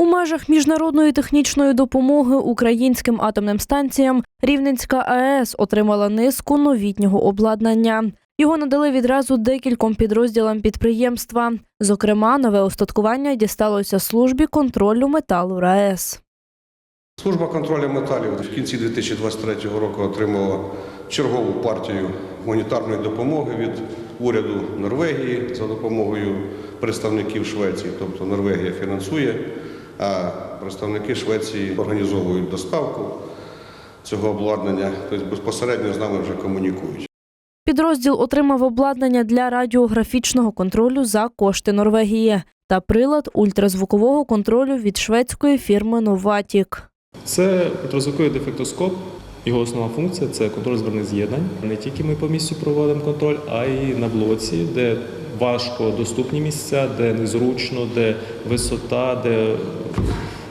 У межах міжнародної технічної допомоги українським атомним станціям Рівненська АЕС отримала низку новітнього обладнання. Його надали відразу декільком підрозділам підприємства. Зокрема, нове устаткування дісталося службі контролю металу РаЕС. Служба контролю металів в кінці 2023 року отримала чергову партію гуманітарної допомоги від уряду Норвегії за допомогою представників Швеції. Тобто Норвегія фінансує, а представники Швеції організовують доставку цього обладнання, тобто безпосередньо з нами вже комунікують. Підрозділ отримав обладнання для радіографічного контролю за кошти Норвегії та прилад ультразвукового контролю від шведської фірми Новатік. Це ультразвуковий дефектоскоп. Його основна функція це контроль збірних з'єднань. Не тільки ми по місцю проводимо контроль, а й на блоці, де важко доступні місця, де незручно, де висота, де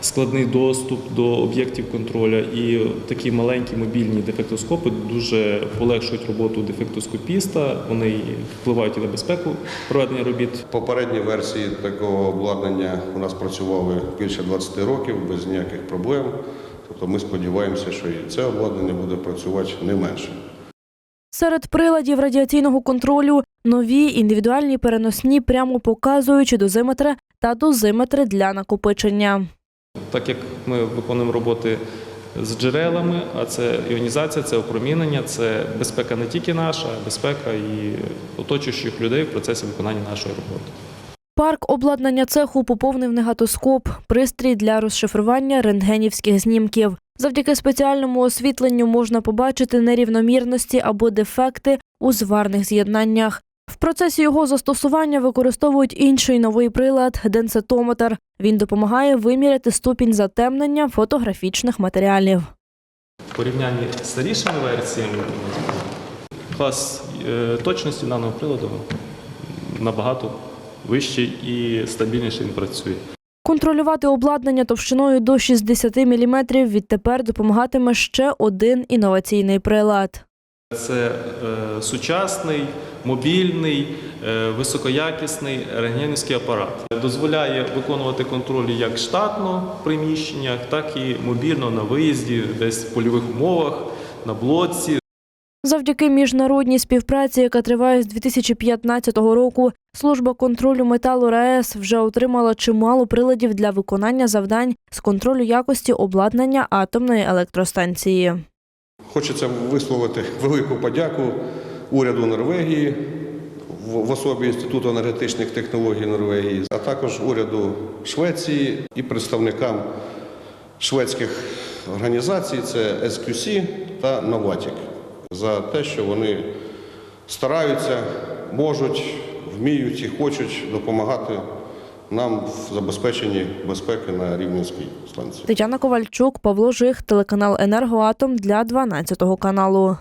складний доступ до об'єктів контролю. І такі маленькі мобільні дефектоскопи дуже полегшують роботу дефектоскопіста. Вони впливають і на безпеку проведення робіт. Попередні версії такого обладнання у нас працювали більше 20 років без ніяких проблем. Тобто ми сподіваємося, що і це обладнання буде працювати не менше. Серед приладів радіаційного контролю нові індивідуальні переносні прямопоказуючі дозиметри та дозиметри для накопичення. Так як ми виконуємо роботи з джерелами, а це іонізація, це опромінення, це безпека не тільки наша, а безпека і оточуючих людей в процесі виконання нашої роботи. Парк обладнання цеху поповнив негатоскоп, пристрій для розшифрування рентгенівських знімків. Завдяки спеціальному освітленню можна побачити нерівномірності або дефекти у зварних з'єднаннях. В процесі його застосування використовують інший новий прилад денситометр. Він допомагає виміряти ступінь затемнення фотографічних матеріалів. В порівнянні з старішими версіями клас е, точності даного приладу набагато вищий і стабільніше він працює. Контролювати обладнання товщиною до 60 мм відтепер допомагатиме ще один інноваційний прилад. Це е, сучасний, мобільний, е, високоякісний рентгенівський апарат. Дозволяє виконувати контроль як штатно в приміщеннях, так і мобільно на виїзді, десь в польових умовах, на блоці. Завдяки міжнародній співпраці, яка триває з 2015 року, служба контролю металу РаЕС вже отримала чимало приладів для виконання завдань з контролю якості обладнання атомної електростанції. Хочеться висловити велику подяку уряду Норвегії в особі Інституту енергетичних технологій Норвегії, а також уряду Швеції і представникам шведських організацій, це SQC та Novatic, за те, що вони стараються, можуть, вміють і хочуть допомагати нам в забезпеченні безпеки на Рівненській станції. Тетяна Ковальчук, Павло Жих, телеканал Енергоатом для 12 каналу.